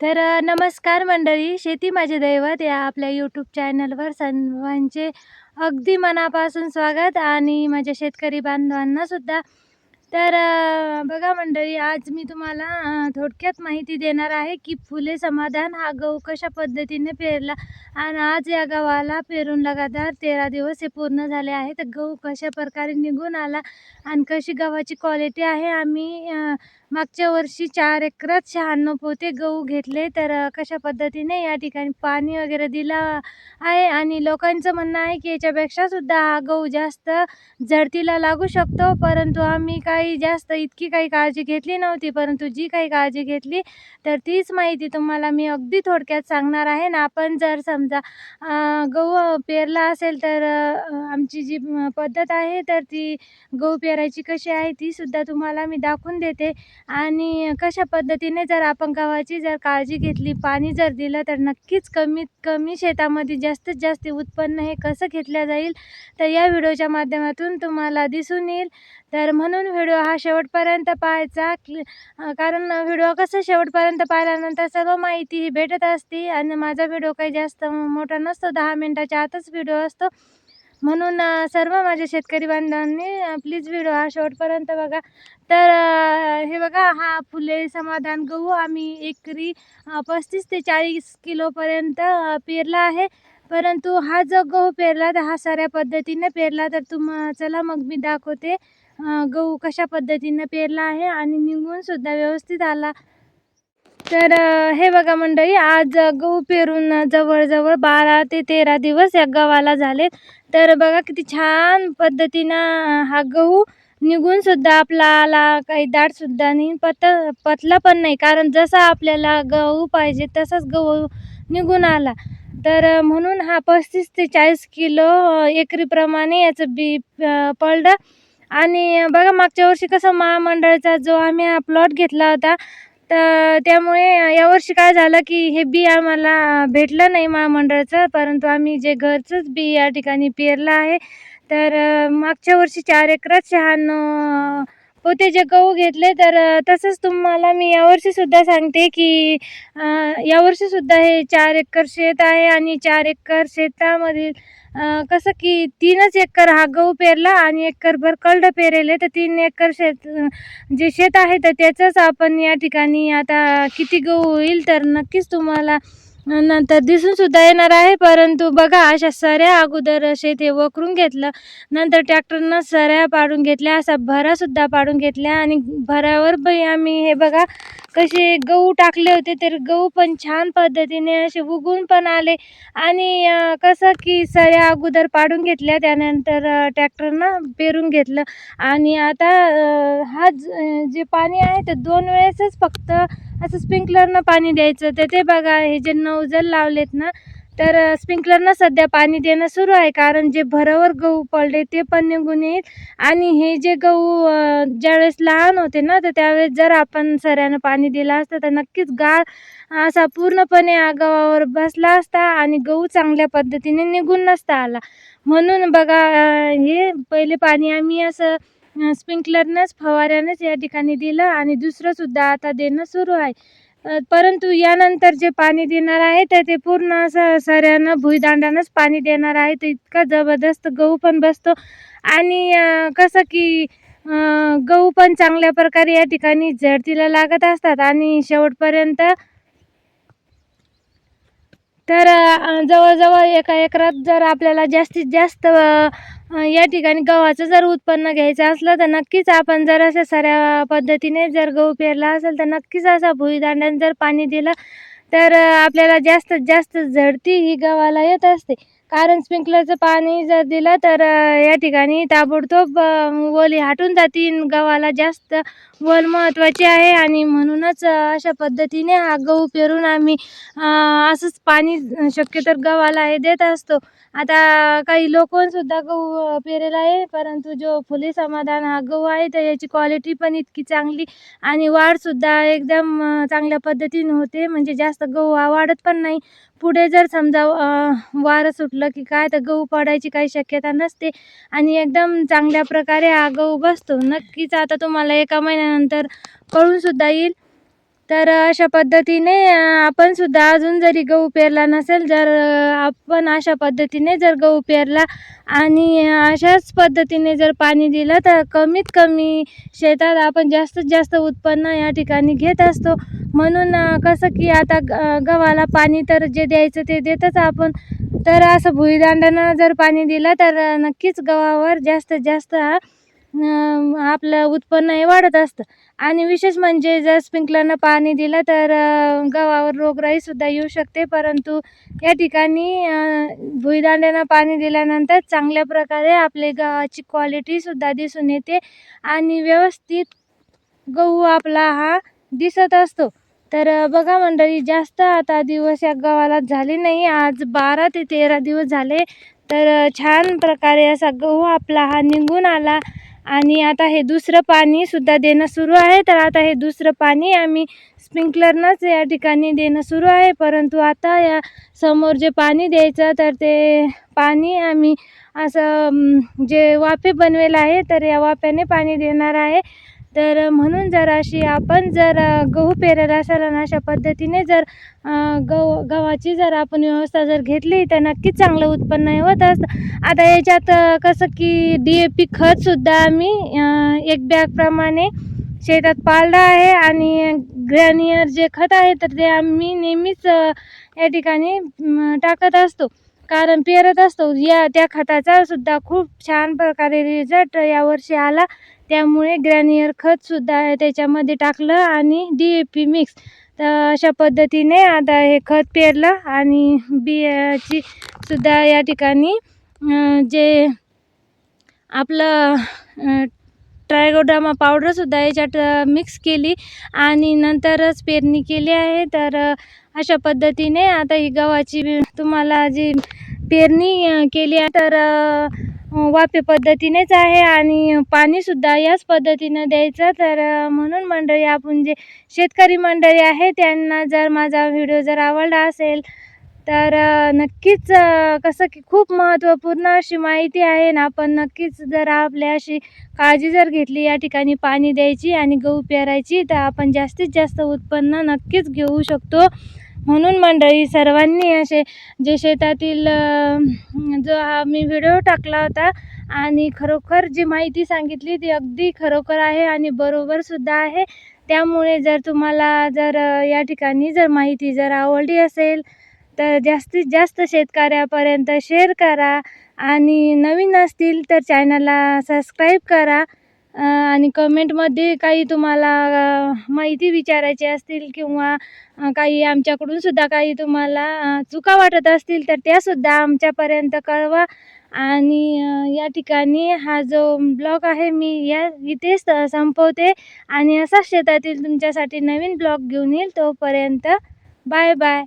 तर नमस्कार मंडळी शेती माझे दैवत या आपल्या यूट्यूब चॅनलवर सर्वांचे अगदी मनापासून स्वागत आणि माझ्या शेतकरी बांधवांना सुद्धा. तर बघा मंडळी आज मी तुम्हाला थोडक्यात माहिती देणार आहे की फुले समाधान हा गहू कशा पद्धतीने पेरला आणि आज या गव्हाला पेरून लगातार तेरा दिवस हे पूर्ण झाले आहे. तर गहू कशा प्रकारे निघून आला आणि कशी गव्हाची क्वालिटी आहे आम्ही मागच्या वर्षी चार एकरात शहाण्णव पोते गहू घेतले तर कशा पद्धतीने या ठिकाणी पाणी वगैरे दिला आहे? आणि लोकांचं म्हणणं आहे की याच्यापेक्षासुद्धा हा गहू जास्त झडतीला लागू शकतो. परंतु आम्ही काही जास्त इतकी काही काळजी घेतली नव्हती. परंतु जी काही काळजी घेतली तर तीच माहिती तुम्हाला मी अगदी थोडक्यात सांगणार आहे. ना आपण जर समजा गहू पेरला असेल तर आमची जी पद्धत आहे तर ती गहू पेरायची कशी आहे तीसुद्धा तुम्हाला मी दाखवून देते. आणि कशा पद्धतीने जर आपण गव्हाची जर काळजी घेतली पाणी जर दिलं तर नक्कीच कमीत कमी शेतामध्ये जास्तीत जास्त उत्पन्न हे कसं घेतलं जाईल तर या व्हिडिओच्या माध्यमातून तुम्हाला दिसून येईल. तर म्हणून व्हिडिओ हा शेवटपर्यंत पाहायचा. की कारण व्हिडिओ कसं शेवटपर्यंत पाहिल्यानंतर सर्व माहिती ही भेटत असते. आणि माझा व्हिडिओ काही जास्त मोठा नसतो दहा मिनटाच्या आतच व्हिडिओ असतो. म्हणून सर्व माझ्या शेतकरी बांधवांनी प्लीज व्हिडिओ हा शेवटपर्यंत बघा. तर हे बघा हा फुले समाधान गहू आम्ही एकरी पस्तीस ते चाळीस किलोपर्यंत पेरला आहे. परंतु हा जो गहू पेरला तर हा साऱ्या पद्धतीने पेरला तर तुम चला मग मी दाखवते गहू कशा पद्धतीनं पेरला आहे. आणि निघूनसुद्धा व्यवस्थित आला. तर हे बघा मंडळी आज गहू पेरून जवळजवळ बारा ते तेरा दिवस या गव्हाला झाले तर बघा किती छान पद्धतीनं हा गहू निघून सुद्धा आपल्याला काही दाट सुद्धा नाही पत पतला पण नाही. कारण जसा आपल्याला गहू पाहिजे तसाच गहू निघून आला. तर म्हणून हा पस्तीस ते चाळीस किलो एकरीप्रमाणे याचं बी पडलं. आणि बघा मागच्या वर्षी कसं महामंडळाचा जो आम्ही हा प्लॉट घेतला होता तर त्यामुळे यावर्षी काय झालं की हे बी आम्हाला भेटलं नाही महामंडळाचं परंतु आम्ही जे घरचंच बी या ठिकाणी पेरलं आहे. तर मागच्या वर्षी चार एकरात शहाण्णव पोते जे गहू घेतले तर तसंच तुम्हाला मी यावर्षीसुद्धा सांगते की यावर्षीसुद्धा हे चार एकर शेत आहे आणि चार एकर शेतामधील कसं की तीनच एकर हा गहू पेरला आणि एकरभर कळडं पेरेले तर तीन एकर शेत जे शेत आहे तर त्याचंच आपण या ठिकाणी आता किती गहू होईल तर नक्कीच तुम्हाला नंतर दिसून सुद्धा येणार आहे परंतु बघा अशा सऱ्या अगोदर शेत हे वकरून घेतलं. नंतर ट्रॅक्टरनं सऱ्या पाडून घेतल्या असा भरासुद्धा पाडून घेतल्या आणि भरावर बाई आम्ही हे बघा कसे गहू टाकले होते तर गहू पण छान पद्धतीने असे उगून पण आले. आणि कसं की सऱ्या अगोदर पाडून घेतल्या त्यानंतर ट्रॅक्टरनं पेरून घेतलं. आणि आता हा ज- जे पाणी आहे ते दोन वेळेसच फक्त असं स्प्रिंकलरनं पाणी द्यायचं. तर ते बघा हे जे नवजल लावलेत ना तर स्प्रिंकलरनं सध्या पाणी देणं सुरू आहे. कारण जे भरावर गहू पडले ते पण निघून येईल. आणि हे जे गहू ज्यावेळेस लहान होते ना तर त्यावेळेस जर आपण सऱ्यानं पाणी दिलं असतं तर नक्कीच गाळ असा पूर्णपणे गव्हावर बसला असता आणि गहू चांगल्या पद्धतीने निघून नसता आला. म्हणून बघा हे पहिले पाणी आम्ही असं स्प्रिंकलरनंच फवाऱ्यानंच या ठिकाणी दिलं आणि दुसरंसुद्धा आता देणं सुरू आहे. परंतु यानंतर जे पाणी देणार आहे तर ते पूर्ण असं सऱ्यानं भुईदांडानंच पाणी देणार आहे. तर इतका जबरदस्त गहू पण बसतो. आणि कसं की गहू पण चांगल्या प्रकारे या ठिकाणी झडतीला लागत असतात. आणि शेवटपर्यंत तर जवळजवळ एका एकरात जर आपल्याला जास्तीत जास्त या ठिकाणी गव्हाचं जर उत्पन्न घ्यायचं असलं तर नक्कीच आपण जर अशा साऱ्या पद्धतीने जर गहू पेरला असेल तर नक्कीच असा भुईदांड्यानं जर पाणी दिलं तर आपल्याला जास्तीत जास्त झडती ही गव्हाला येत असते. कारण स्प्रिंकलरचं पाणी जर दिलं तर या ठिकाणी ताबडतोब वल ओली हटून जातील. गव्हाला जास्त वल महत्त्वाची आहे आणि म्हणूनच अशा पद्धतीने हा गहू पेरून आम्ही असंच पाणी शक्यतो गव्हाला हे देत असतो. आता काही लोकांसुद्धा गहू पेरेला आहे परंतु जो फुले समाधान हा गहू आहे तर याची क्वालिटी पण इतकी चांगली आणि वाढसुद्धा एकदम चांगल्या पद्धतीने होते. म्हणजे जास्त गहू हा वाढत पण नाही पुढे जर समजा वारं सुटलं की काय तर गहू पडायची काही शक्यता नसते. आणि एकदम चांगल्या प्रकारे हा गहू बसतो. नक्कीच आता तुम्हाला एका महिन्यानंतर कळूनसुद्धा येईल. तर अशा पद्धतीने आपण सुद्धा अजून जरी गहू पेरला नसेल जर आपण अशा पद्धतीने जर गहू पेरला आणि अशाच पद्धतीने जर पाणी दिलं तर कमीत कमी शेतात आपण जास्तीत जास्त उत्पन्न या ठिकाणी घेत असतो. म्हणून कसं की आता ग गव्हाला पाणी तर जे द्यायचं ते देतच आपण. तर असं भुईदांडानं जर पाणी दिलं तर नक्कीच गव्हावर जास्तीत जास्त आपलं उत्पन्न हे वाढत असतं. आणि विशेष म्हणजे जर स्प्रिंकलरनं पाणी दिलं तर गव्हावर रोगराईसुद्धा येऊ शकते. परंतु या ठिकाणी भुईदांड्यानं पाणी दिल्यानंतर चांगल्या प्रकारे आपले गव्हाची क्वालिटीसुद्धा दिसून येते. आणि व्यवस्थित गहू आपला हा दिसत असतो. तर बघा मंडळी जास्त आता दिवस या गव्हाला झाले नाही. आज बारा ते तेरा दिवस झाले. तर छान प्रकारे असा गहू आपला हा निघून आला. आणि आता हे दुसरं पाणीसुद्धा देणं सुरू आहे. तर आता हे दुसरं पाणी आम्ही स्प्रिंकलरनंच या ठिकाणी देणं सुरू आहे. परंतु आता या समोर जे पाणी द्यायचं तर ते पाणी आम्ही असं जे वाफे बनवेल आहे तर या वाफ्याने पाणी देणार आहे. तर म्हणून जर अशी आपण जर गहू पेरत असाल आणि अशा पद्धतीने जर गहू गव्हाची जर आपण व्यवस्था जर घेतली तर नक्कीच चांगलं उत्पन्न होत असतं. आता याच्यात कसं की डी ए पी खतसुद्धा आम्ही एक बॅगप्रमाणे शेतात पाळलं आहे आणि ग्रॅनियर जे खत आहे तर ते आम्ही नेहमीच या ठिकाणी टाकत असतो. कारण पेरत असतो. या त्या खताचा सुद्धा खूप छान प्रकारे रिझल्ट यावर्षी आला. त्यामुळे ग्रॅनियर खतसुद्धा त्याच्यामध्ये टाकलं आणि डी ए पी मिक्स तर अशा पद्धतीने आता हे खत पेरलं आणि बियाची सुद्धा या ठिकाणी जे आपलं ट्रायगोड्रामा पावडरसुद्धा याच्यात मिक्स केली आणि नंतरच पेरणी केली आहे. तर अशा पद्धतीने आता ही गव्हाची तुम्हाला जी पेरणी केली आहे तर वाफे पद्धतीनेच आहे आणि पाणीसुद्धा याच पद्धतीनं द्यायचं. तर म्हणून मंडळी आपण जे शेतकरी मंडळी आहे त्यांना जर माझा व्हिडिओ जर आवडला असेल तर नक्कीच कसं की खूप महत्त्वपूर्ण अशी माहिती आहे ना आपण नक्कीच जर आपल्या अशी काळजी जर घेतली या ठिकाणी पाणी द्यायची आणि गहू पेरायची तर आपण जास्तीत जास्त उत्पन्न नक्कीच घेऊ शकतो. म्हणून मंडळी सर्वांनी असे जे शेतातील जो हा मी व्हिडिओ टाकला होता आणि खरोखर जी माहिती सांगितली ती अगदी खरोखर आहे आणि बरोबरसुद्धा आहे. त्यामुळे जर तुम्हाला जर या ठिकाणी जर माहिती जर आवडली असेल तर जास्तीत जास्त शेतकऱ्यापर्यंत शेअर करा आणि नवीन असतील तर चॅनलला सबस्क्राईब करा. आणि कमेंटमध्ये काही तुम्हाला माहिती विचारायची असतील किंवा काही आमच्याकडून सुद्धा काही तुम्हाला चुका वाटत असतील तर त्यासुद्धा आमच्यापर्यंत कळवा. आणि या ठिकाणी हा जो ब्लॉग आहे मी या इथेच संपवते. आणि असा शेतातील तुमच्यासाठी नवीन ब्लॉग घेऊन येईल तोपर्यंत बाय बाय.